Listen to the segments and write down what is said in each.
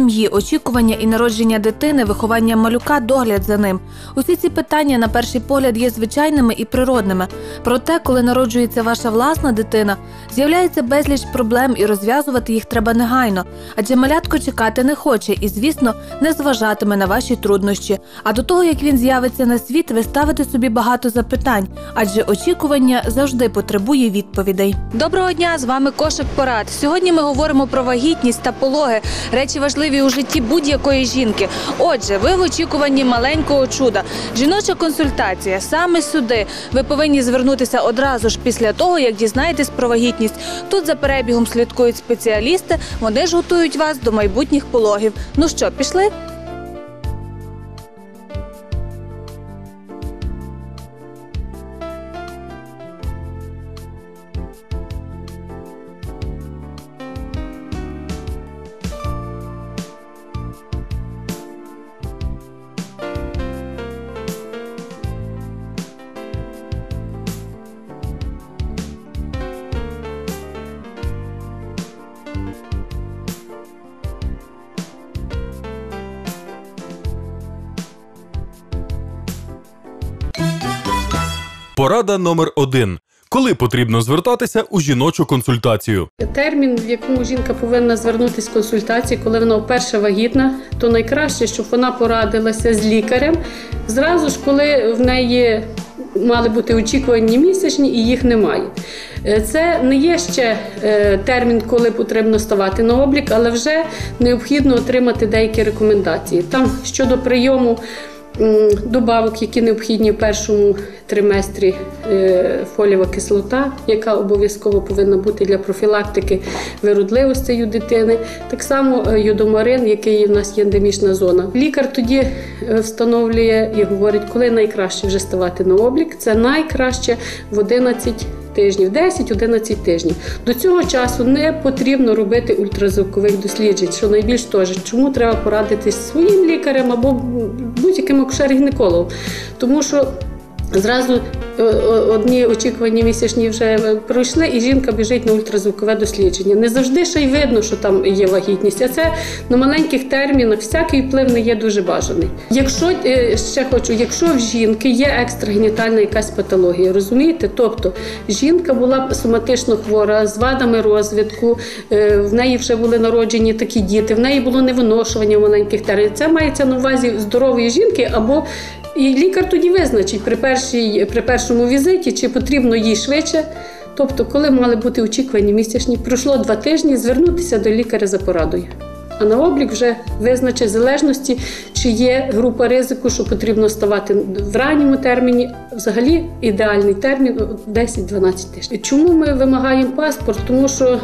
сім'ї, очікування і народження дитини, виховання малюка, догляд за ним. Усі ці питання на перший погляд є звичайними і природними. Проте, коли народжується ваша власна дитина, з'являється безліч проблем і розв'язувати їх треба негайно. Адже малятко чекати не хоче і, звісно, не зважатиме на ваші труднощі. А до того як він з'явиться на світ, ви ставите собі багато запитань, адже очікування завжди потребує відповідей. Доброго дня! З вами кошик порад. Сьогодні ми говоримо про вагітність та пологи, речі важливі у житті будь-якої жінки. Отже, ви в очікуванні маленького чуда. Жіноча консультація саме сюди. Ви повинні звернутися одразу ж після того, як дізнаєтесь про вагітність. Тут за перебігом слідкують спеціалісти. Вони ж готують вас до майбутніх пологів. Ну що, пішли? Порада номер один. Коли потрібно звертатися у жіночу консультацію? Термін, в якому жінка повинна звернутися з консультації, коли вона вперше вагітна, то найкраще, щоб вона порадилася з лікарем. Зразу ж, коли в неї мали бути очікувані місячні і їх немає. Е, Це не є ще е, термін, коли потрібно ставати на облік, але вже необхідно отримати деякі рекомендації. Там щодо прийому добавок, які необхідні в першому триместрі е, фолієва кислота, яка обов'язково повинна бути для профілактики виродливості у дитини. Так само е, йодомарин, який в нас є ендемічна зона. Лікар тоді е, встановлює і говорить, коли найкраще вже ставати на облік. Це найкраще в 11 тижнів, 10-11 тижнів. До цього часу не потрібно робити ультразвукових досліджень, що найбільш теж. Чому треба порадитись своїм лікарем або будь-яким акушер-гінекологом. Тому що Зразу е, одні очікувані місячні вже е, пройшли, і жінка біжить на ультразвукове дослідження. Не завжди ще й видно, що там є вагітність, а це на маленьких термінах всякий вплив не є дуже бажаний. Якщо е, ще хочу, якщо в жінки є екстрагенітальна якась патологія, розумієте? Тобто жінка була соматично хвора з вадами розвитку, в неї вже були народжені такі діти, в неї було невиношування в маленьких термінах. Це мається на увазі здорової жінки або і лікар тоді визначить при, першій, при першому візиті, чи потрібно їй швидше. Тобто, коли мали бути очікувані місячні, пройшло два тижні, звернутися до лікаря за порадою. А на облік вже визначить залежності, чи є група ризику, що потрібно ставати в ранньому терміні. Взагалі ідеальний термін 10-12 тижнів. Чому ми вимагаємо паспорт? Тому що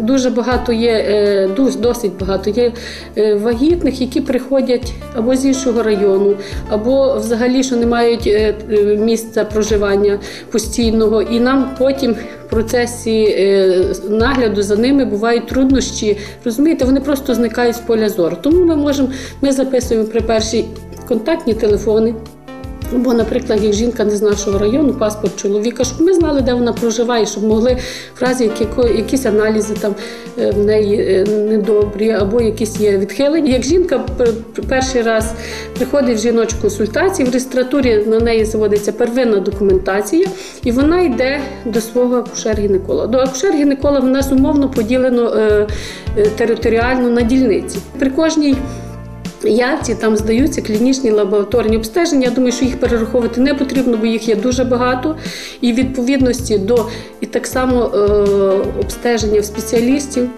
дуже багато є, е, досить багато є е, вагітних, які приходять або з іншого району, або взагалі що не мають е, місця проживання постійного, і нам потім в процесі нагляду за ними бувають труднощі. Розумієте, вони просто зникають з поля зору. Тому ми можемо, ми записуємо при першій контактні телефони. Або, наприклад, як жінка не з нашого району, паспорт чоловіка, щоб ми знали, де вона проживає, щоб могли в разі якісь аналізи там е, в неї е, недобрі, або якісь є відхилення. Як жінка перший раз приходить в жіночу консультацію, в реєстратурі на неї заводиться первинна документація, і вона йде до свого акушер-гінеколога. До акушер-гінеколога в нас умовно поділено е, територіально на дільниці. При кожній Явці там здаються клінічні лабораторні обстеження. Я думаю, що їх перераховувати не потрібно, бо їх є дуже багато. І відповідності до і так само е, обстеження в спеціалістів.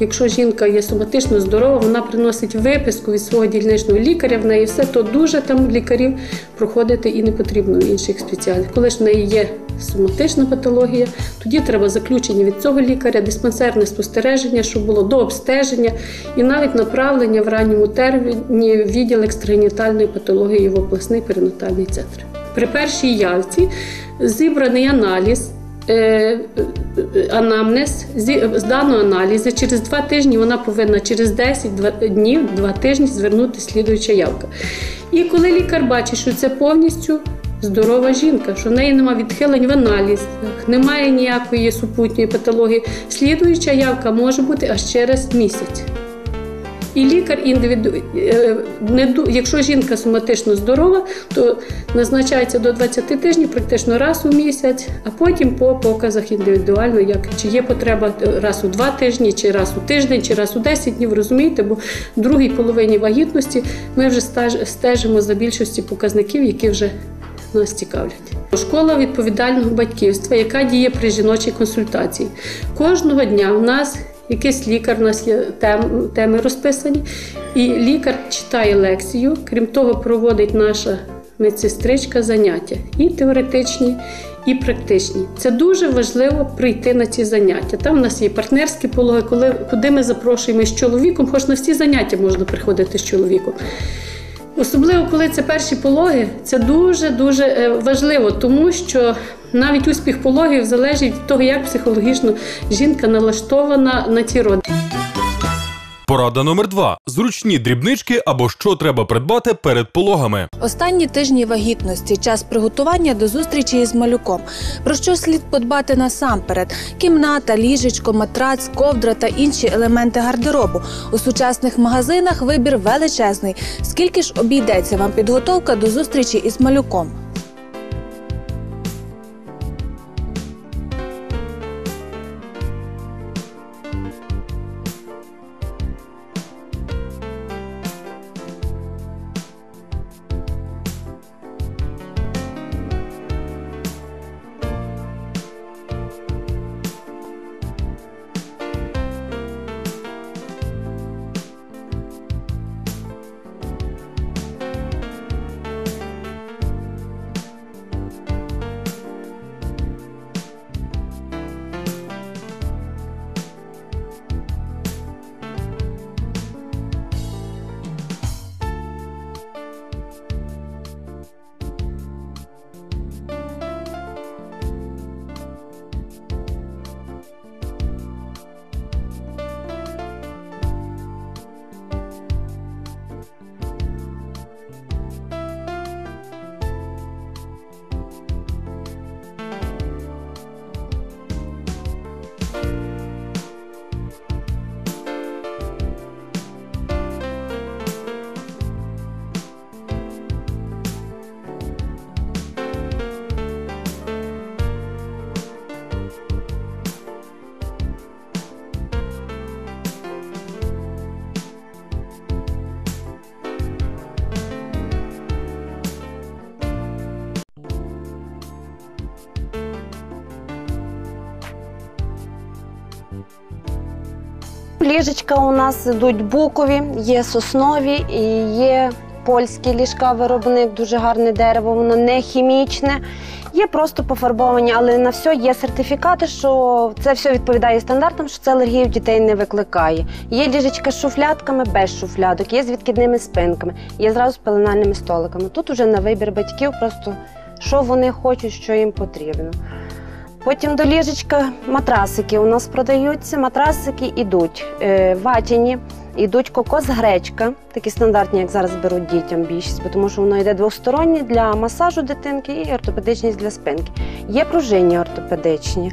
Якщо жінка є соматично здорова, вона приносить виписку від свого дільничного лікаря, в неї все, то дуже там лікарів проходити і не потрібно інших спеціальних. Коли ж в неї є соматична патологія, тоді треба заключення від цього лікаря, диспансерне спостереження, щоб було до обстеження, і навіть направлення в ранньому терміні в відділ екстрагенітальної патології в обласний перинатальний центр. При першій явці зібраний аналіз. Е, Анамнез зі- з даного аналізу через два тижні вона повинна через 10 два- днів, два тижні звернути слідуюча явка. І коли лікар бачить, що це повністю здорова жінка, що в неї немає відхилень в аналізах, немає ніякої супутньої патології, слідуюча явка може бути аж через місяць. І лікар індивіду... е, не якщо жінка соматично здорова, то назначається до 20 тижнів, практично раз у місяць, а потім по показах індивідуально, як чи є потреба е, раз у два тижні, чи раз у тиждень, чи раз у 10 днів, розумієте, бо в другій половині вагітності ми вже стежимо за більшості показників, які вже нас цікавлять. Школа відповідального батьківства, яка діє при жіночій консультації. Кожного дня у нас якийсь лікар, у нас є тем, теми розписані, і лікар читає лекцію. Крім того, проводить наша медсестричка заняття і теоретичні, і практичні. Це дуже важливо прийти на ці заняття. Там у нас є партнерські пологи, коли, куди ми запрошуємо з чоловіком, хоч на всі заняття можна приходити з чоловіком. Особливо, коли це перші пологи, це дуже дуже е, важливо, тому що навіть успіх пологів залежить від того, як психологічно жінка налаштована на ті роди. Порада номер два: зручні дрібнички або що треба придбати перед пологами. Останні тижні вагітності час приготування до зустрічі із малюком. Про що слід подбати насамперед: кімната, ліжечко, матрац, ковдра та інші елементи гардеробу. У сучасних магазинах вибір величезний. Скільки ж обійдеться вам підготовка до зустрічі із малюком? Ліжечка у нас йдуть букові, є соснові і є польські ліжка виробник, дуже гарне дерево, воно не хімічне. Є просто пофарбовані, але на все є сертифікати, що це все відповідає стандартам, що це алергію дітей не викликає. Є ліжечка з шуфлятками без шуфлядок, є з відкидними спинками, є зразу з пеленальними столиками. Тут уже на вибір батьків, просто що вони хочуть, що їм потрібно. Потім до ліжечка матрасики у нас продаються. Матрасики йдуть е, ватяні, йдуть кокос-гречка, такі стандартні, як зараз беруть дітям більшість, тому що воно йде двостороннє для масажу дитинки і ортопедичність для спинки. Є пружинні ортопедичні.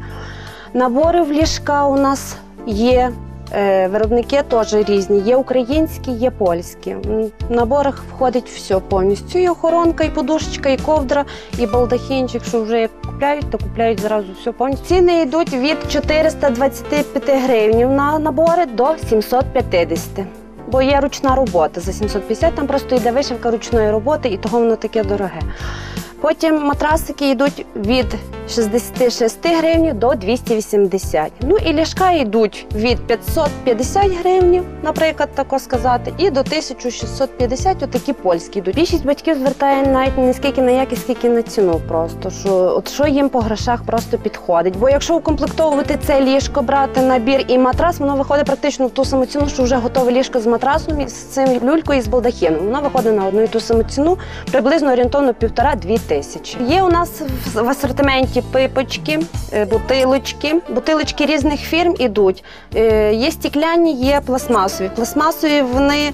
Набори в ліжка у нас є. Е, Виробники теж різні. Є українські, є польські. В наборах входить все повністю. І охоронка, і подушечка, і ковдра, і балдахінчик. Що вже як купляють, то купляють зразу все повністю. Ціни йдуть від 425 гривень на набори до 750. Бо є ручна робота за 750, там просто йде вишивка ручної роботи, і того воно таке дороге. Потім матрасики йдуть від 66 гривень до 280. Ну і ліжка йдуть від 550 гривень, наприклад, тако сказати, і до 1650 отакі польські йдуть. Більшість батьків звертає навіть не скільки на якість, скільки на ціну просто, що от що їм по грошах просто підходить. Бо якщо укомплектовувати це ліжко, брати набір і матрас, воно виходить практично в ту саму ціну, що вже готове ліжко з матрасом, і з цим люлькою і з балдахіном. Воно виходить на одну і ту саму ціну, приблизно орієнтовно півтора-дві тисячі. Є у нас в- в асортименті пипочки, е, бутилочки. Бутилочки різних фірм ідуть. Е, Є стікляні, є пластмасові. Пластмасові вони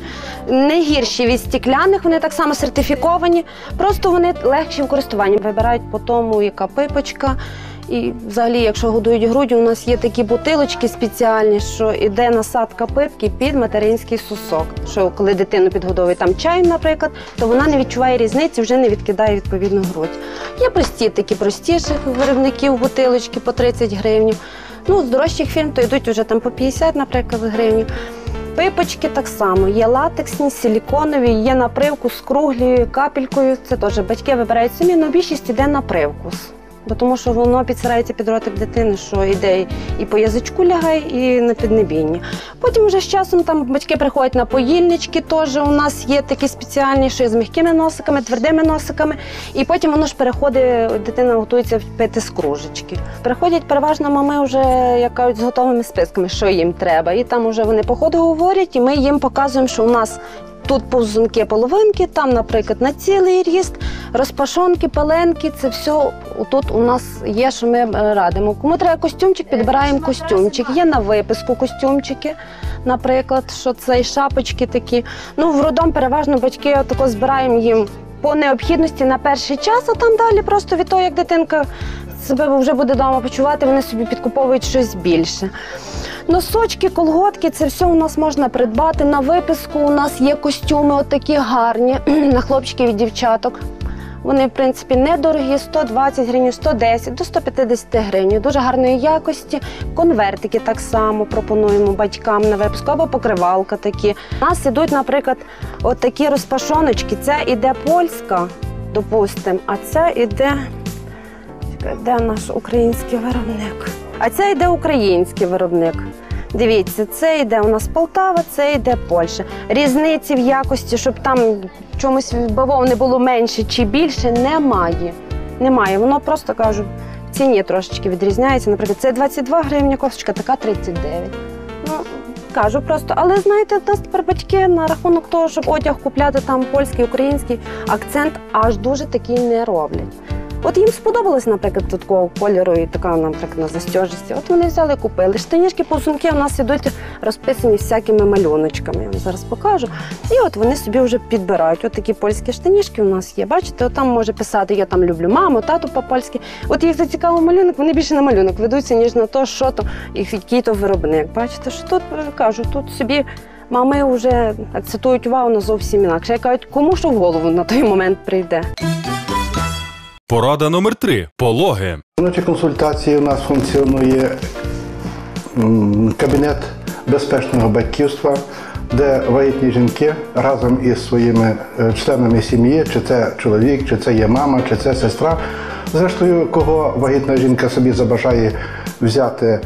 не гірші від стікляних, вони так само сертифіковані, просто вони легші в користуванні. Вибирають по тому, яка пипочка. І взагалі, якщо годують груддю, у нас є такі бутилочки спеціальні, що йде насадка пипки під материнський сосок. Що коли дитину підгодовують там чаєм, наприклад, то вона не відчуває різниці, вже не відкидає відповідну грудь. Є прості такі простіших виробників бутилочки по 30 гривень. Ну, з дорожчих фірм то йдуть вже там по 50, наприклад, гривень. Пипочки так само. Є латексні, силіконові, є на привкус з круглою капелькою. Це теж батьки вибирають самі, але більшість йде на привкус. Бо тому що воно підсирається під ротик дитини, що йде і по язичку лягає, і на піднебінні. Потім вже з часом там батьки приходять на поїльнички, теж у нас є такі спеціальні, що з м'якими носиками, твердими носиками. І потім воно ж переходить, дитина готується пити з кружечки. Приходять переважно мами вже як кажуть, з готовими списками, що їм треба. І там вже вони по ходу говорять, і ми їм показуємо, що у нас. Тут повзунки половинки, там, наприклад, на цілий ріст, розпашонки, паленки, це все тут у нас є, що ми е, радимо. Кому треба костюмчик, підбираємо костюмчик. Є на виписку костюмчики, наприклад, що це і шапочки такі. Ну, в роддом переважно батьки тако збираємо їм по необхідності на перший час, а там далі просто від того, як дитинка себе вже буде вдома почувати, вони собі підкуповують щось більше. Носочки, колготки, це все у нас можна придбати. На виписку у нас є костюми, отакі гарні на хлопчиків і дівчаток. Вони, в принципі, недорогі, 120 гривень, 110 до 150 гривень. Дуже гарної якості. Конвертики так само пропонуємо батькам на випуску, або покривалка такі. У нас ідуть, наприклад, от такі розпашоночки. Це іде польська, допустимо, а це іде. Де наш український виробник? А це йде український виробник. Дивіться, це йде у нас Полтава, це йде Польща. Різниці в якості, щоб там чомусь бавовни було менше чи більше, немає. Немає. Воно просто кажу, в ціні трошечки відрізняється. Наприклад, це 22 гривні кофточка, така 39. Ну, кажу просто, але знаєте, в нас тепер батьки на рахунок того, щоб одяг купляти там польський, український, акцент аж дуже такий не роблять. От їм сподобалось, наприклад, такого кольору і така, наприклад, на застежці. От вони взяли, купили. Штанішки, повсунки у нас ідуть розписані всякими малюночками. Я вам зараз покажу. І от вони собі вже підбирають. От такі польські штанішки у нас є. Бачите, от там може писати Я там люблю маму, тату по-польськи. От їх зацікавив малюнок, вони більше на малюнок ведуться, ніж на те, що то і який то виробник. Бачите, що тут е, кажу, тут собі. Мами вже акцентують увагу на зовсім інакше. Я кажуть, кому що в голову на той момент прийде. Порада номер 3 Пологи. Жіночі консультації у нас функціонує кабінет безпечного батьківства, де вагітні жінки разом із своїми е, членами сім'ї, чи це чоловік, чи це є мама, чи це сестра. Зрештою, кого вагітна жінка собі забажає взяти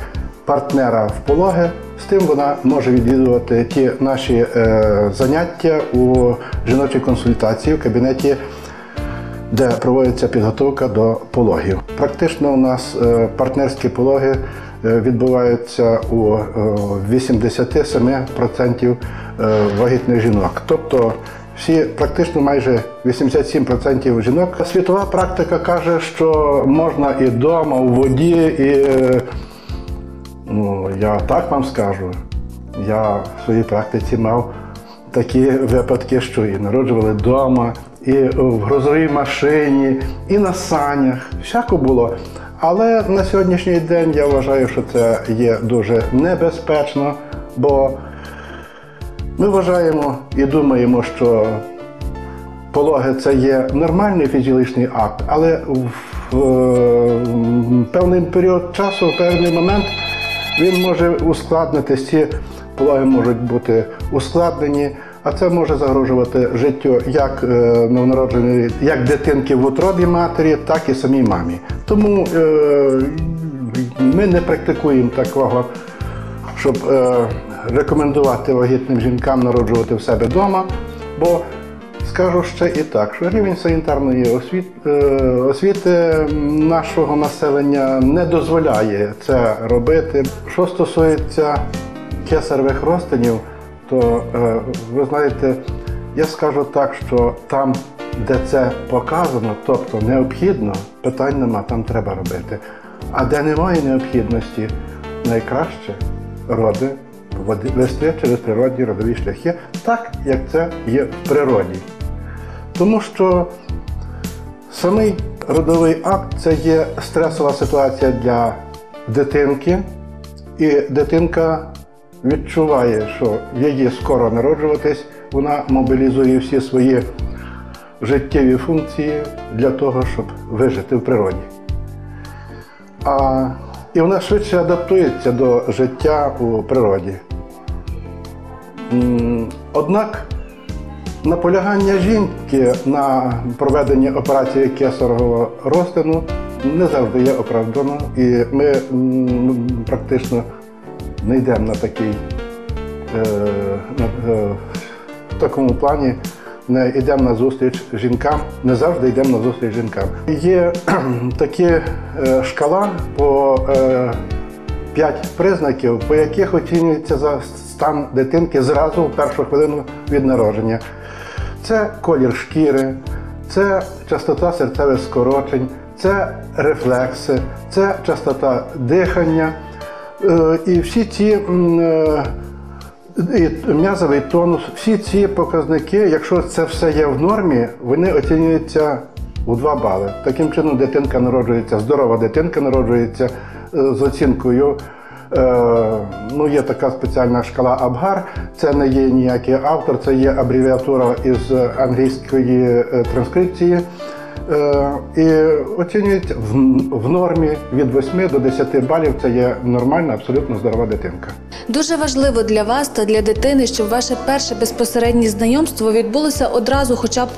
партнера в пологи, з тим вона може відвідувати ті наші е, заняття у жіночій консультації в кабінеті де проводиться підготовка до пологів. Практично у нас е, партнерські пологи е, відбуваються у е, 87% е, вагітних жінок. Тобто всі, практично майже 87% жінок. Світова практика каже, що можна і вдома, у воді, і ну, я так вам скажу. Я в своїй практиці мав такі випадки, що і народжували вдома, і в грузовій машині, і на санях. Всяко було. Але на сьогоднішній день я вважаю, що це є дуже небезпечно, бо ми вважаємо і думаємо, що пологи це є нормальний фізіологічний акт, але в е, певний період часу, в певний момент він може ускладнитись. Ці пологи можуть бути ускладнені, а це може загрожувати життю як е, новонародженої, як дитинки в утробі матері, так і самій мамі. Тому е, ми не практикуємо такого, щоб е, рекомендувати вагітним жінкам народжувати в себе вдома, бо Скажу ще і так, що рівень санітарної освіти, освіти нашого населення не дозволяє це робити. Що стосується кесаревих розтинів, то е, ви знаєте, я скажу так, що там, де це показано, тобто необхідно, питань нема, там треба робити. А де немає необхідності, найкраще роди вести через природні родові шляхи, так як це є в природі. Тому що Самий родовий акт це є стресова ситуація для дитинки, і дитинка відчуває, що її скоро народжуватись, вона мобілізує всі свої життєві функції для того, щоб вижити в природі. А, і вона швидше адаптується до життя у природі. Однак наполягання жінки на проведенні операції кесарового розтину не завжди є оправдано, і ми практично не йдемо на такий е, е, в такому плані. Не йдемо на зустріч жінкам, не завжди йдемо на зустріч жінкам. Є такі е, шкала по е, п'ять признаків, по яких оцінюється за стан дитинки зразу в першу хвилину від народження. Це колір шкіри, це частота серцевих скорочень, це рефлекси, це частота дихання. Е, І всі ці е, і м'язовий тонус, всі ці показники, якщо це все є в нормі, вони оцінюються у 2 бали. Таким чином, дитинка народжується, здорова дитинка народжується е, з оцінкою. Ну, є така спеціальна шкала Абгар. Це не є ніякий автор, це є абревіатура із англійської транскрипції. Е, І оцінюється в, в нормі від 8 до 10 балів. Це є нормальна, абсолютно здорова дитинка. Дуже важливо для вас та для дитини, щоб ваше перше безпосереднє знайомство відбулося одразу, хоча б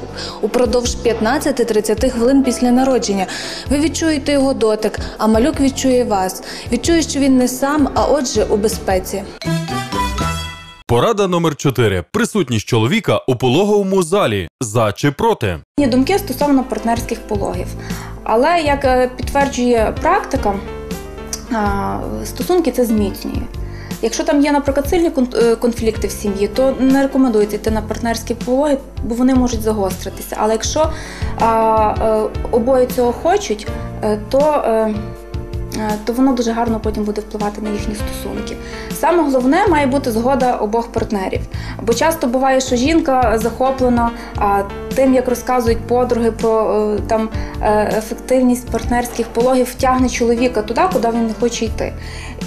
упродовж 15-30 хвилин після народження. Ви відчуєте його дотик, а малюк відчує вас. Відчує, що він не сам, а отже, у безпеці. Порада номер 4. Присутність чоловіка у пологовому залі. За чи проти? Є думки стосовно партнерських пологів. Але як е, підтверджує практика, стосунки це зміцнює. Якщо там є, наприклад, сильні е, конфлікти в сім'ї, то не рекомендується йти на партнерські пологи, бо вони можуть загостритися. Але якщо е, обоє цього хочуть, то, то воно дуже гарно потім буде впливати на їхні стосунки. Саме головне має бути згода обох партнерів. Бо часто буває, що жінка захоплена тим, як розказують подруги про е, там е, ефективність партнерських пологів, втягне чоловіка туди, куди він не хоче йти.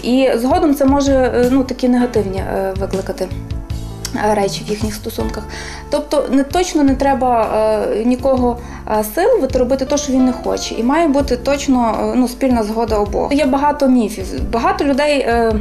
І згодом це може е, ну, такі негативні е, викликати. Е, Речі в їхніх стосунках. Тобто не точно не треба е, нікого е, силувати робити те, що він не хоче. І має бути точно е, ну, спільна згода обох. Є багато міфів. Багато людей е,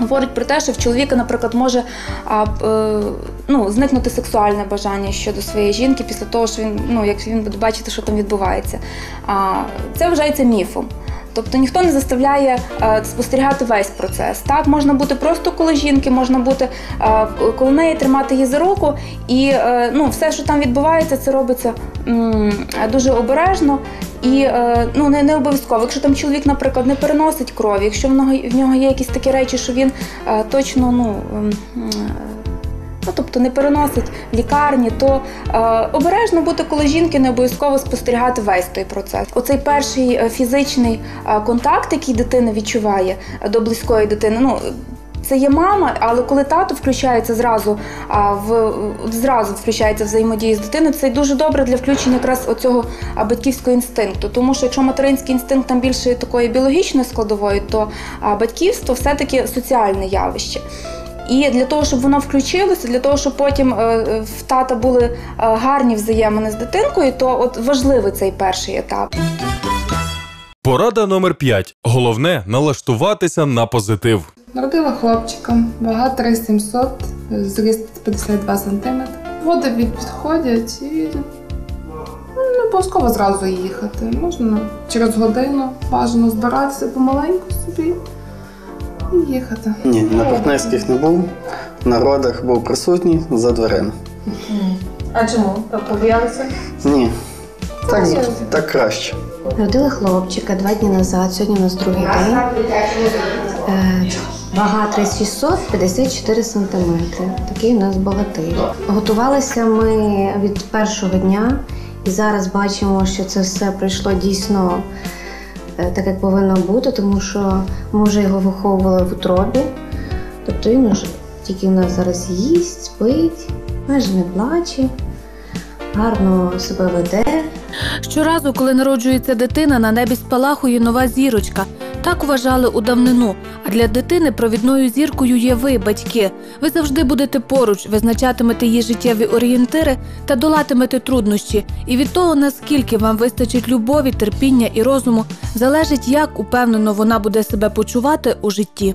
говорить про те, що в чоловіка, наприклад, може а, е, ну, зникнути сексуальне бажання щодо своєї жінки після того, що він, ну, як він буде бачити, що там відбувається. А, це вважається міфом. Тобто ніхто не заставляє е, спостерігати весь процес. Так, можна бути просто коло жінки, можна бути е, коло неї, тримати її за руку, і е, ну, все, що там відбувається, це робиться дуже обережно і ну, не, не обов'язково. Якщо там чоловік, наприклад, не переносить крові, якщо в нього, в нього є якісь такі речі, що він точно Ну, тобто не переносить лікарні, то е, обережно бути коло жінки, не обов'язково спостерігати весь той процес. Оцей перший е, фізичний е, контакт, який дитина відчуває до близької дитини. Ну, це є мама, але коли тато включається зразу, в зразу включається взаємодія з дитиною, це дуже добре для включення якраз оцього батьківського інстинкту. Тому що якщо материнський інстинкт там більше такої біологічної складової, то батьківство все-таки соціальне явище. І для того, щоб воно включилося, для того, щоб потім е, е, в тата були е, гарні взаємини з дитинкою, то от важливий цей перший етап. Порада номер 5. Головне налаштуватися на позитив. Народила хлопчика, вага 3700, зріст 52 см. Води від підходять і ну, не обов'язково зразу їхати. Можна через годину бажано збиратися помаленьку собі їхати. Ні, на партнерських не був. На родах був присутній за дверима. А чому? Побоялися? Ні. Так, так краще. Родили хлопчика два дні назад, сьогодні у нас другий день. Е, Вага 3600, 54 сантиметри. Такий у нас багатий. Готувалися ми від першого дня і зараз бачимо, що це все пройшло дійсно так, як повинно бути, тому що ми вже його виховували в утробі. Тобто він уже тільки в нас зараз їсть, спить, майже не плаче, гарно себе веде, Щоразу, коли народжується дитина, на небі спалахує нова зірочка. Так вважали у давнину. А для дитини провідною зіркою є ви, батьки. Ви завжди будете поруч, визначатимете її життєві орієнтири та долатимете труднощі. І від того, наскільки вам вистачить любові, терпіння і розуму, залежить, як упевнено вона буде себе почувати у житті.